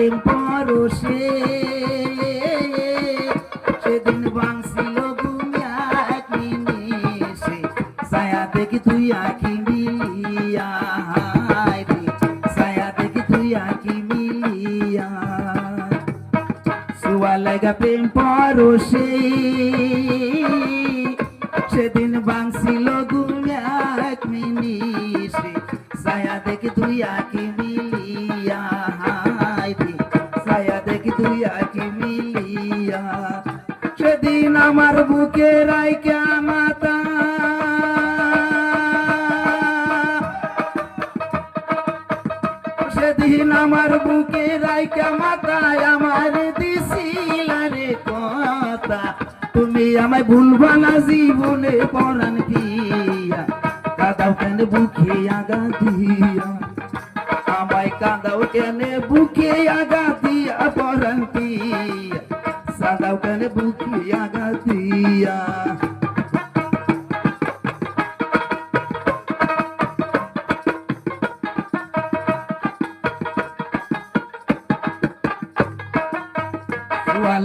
প্রেম পরশে সেদিন ভাঙছিল ঘুমিয়া এক নিমিষে দেখি তুই আঁকি মিলিয়া ছায়া দেখি তুই আঁকি মিলিয়া সুয়া লাগা প্রেম পরশে সেদিন ভাঙছিল ঘুমিয়া এক মিনিষে দেখি তুই আঁকি মিলিয়া বুকে রাইকা মাতা সেদিন আমার বুকে রাইকা মাতায় আমার দিছিলা কথা। তুমি আমায় ভুলবা না জীবনে পরাণ পিয়া কাদাও কেন বুকে আগা দিয়া? আমায় কাদাও কেন বুকে আগা দিয়া পরাণ পিয়া সাদাও কেন বুকে আগা দিয়া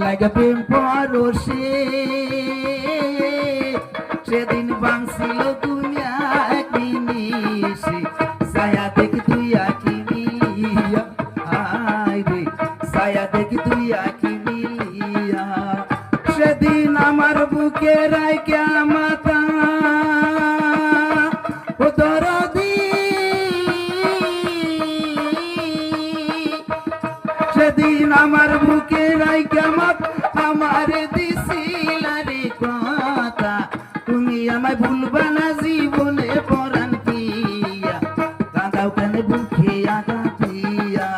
লাগা প্রেম পরশে সেদিন বাংছিল দুনিয়া এক নিমিষে ছায়া দেখি তুই আঁকি আয় রে ছায়া দেখি তুই আঁকি বুকে রাইকা মাতা সেদিন আমার বুকে আমার দিছিলা কথা। তুমি আমায় ভুলবা না জীবনে পরাণ পিয়া কাঁদাও কেন বুকে আগা দিয়া?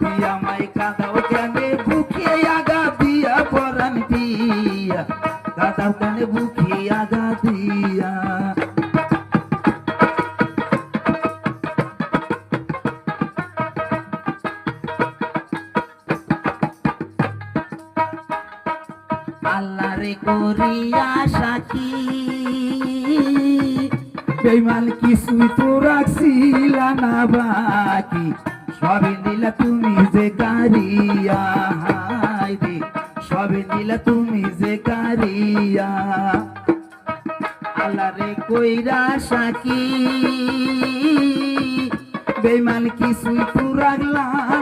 তুই আমায় কাঁদাও কেন বুকে আগা দিয়া, পরাণ পিয়া কাঁদাও কেন বুকে আগা দিয়া রে করিয়া সাকি বেমান কিছুই তো রাখছিলা না বাকি। সবে দিলা তুমি যে রে সবে দিলা তুমি যে কারিয়া। আল্লাহ রে কইরা সাকি। বেমান কিছুই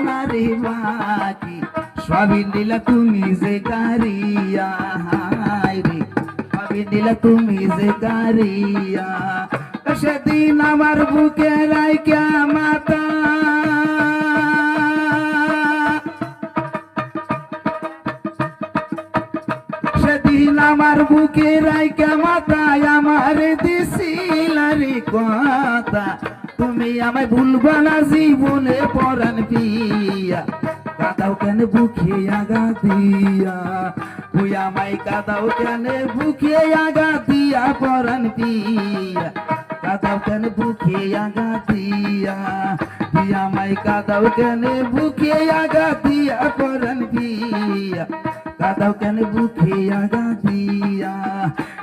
না রে বাকি। সবই দিলা তুমি যে কারিয়া রে। সবই দিলা তুমি যে কারিয়া। সেদিন আমার বুকে রাইকা মাতা। আমার বুকে রাইকা মাতায় আমার দিছিলারি কথা। তুমি আমায় ভুলবা না জীবনে পরাণ পিয়া। কাদাও কেন বুকে আগা দিয়া? তুই আমায় কাদাও কেন বুকে আগা দিয়া, পরাণ পিয়া। কাদাও কেন বুকে আগা দিয়া? দিয়া আমায় কাদাও কেন বুকে আগা দিয়া, পরাণ পিয়া। কাদাও কেন বুকে আগা দিয়া?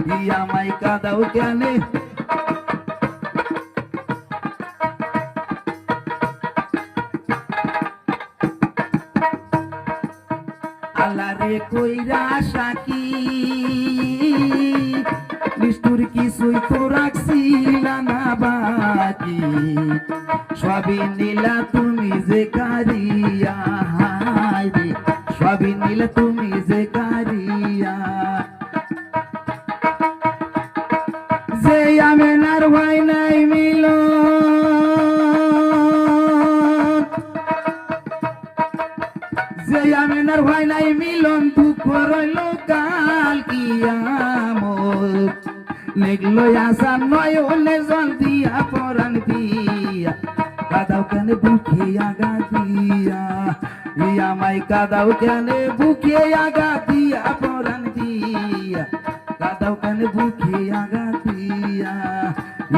দিয়া আমায় কাদাও কেন? আল্লাহ রে কইরা সাকি, নিষ্ঠুর কিছুই তো রাখছিলা না বাকি। সবই নীলা তুমি যে কারিয়া। সবই নীলা তুমি যে কারিয়া। যে আমেনার ভাই নাই মিল যে আমেনার ভাই নাই মিলন, দুঃখ রইল কাল কিয়ামত। লেগলো আসা নয়নে জল দিয়া পরান দিয়া। কাদাও কেন বুকে আগা দিয়া? ইয়া মাই কাদাও কেন বুকে আগা দিয়া পরান দিয়া? কাদাও কেন বুকে আগা দিয়া?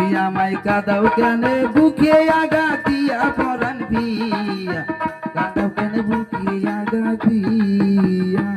ইয়া মাই কাদাও কেন বুকে আগা দিয়া পরান দিয়া? কাদাও কেন বুকে আগা দিয়া?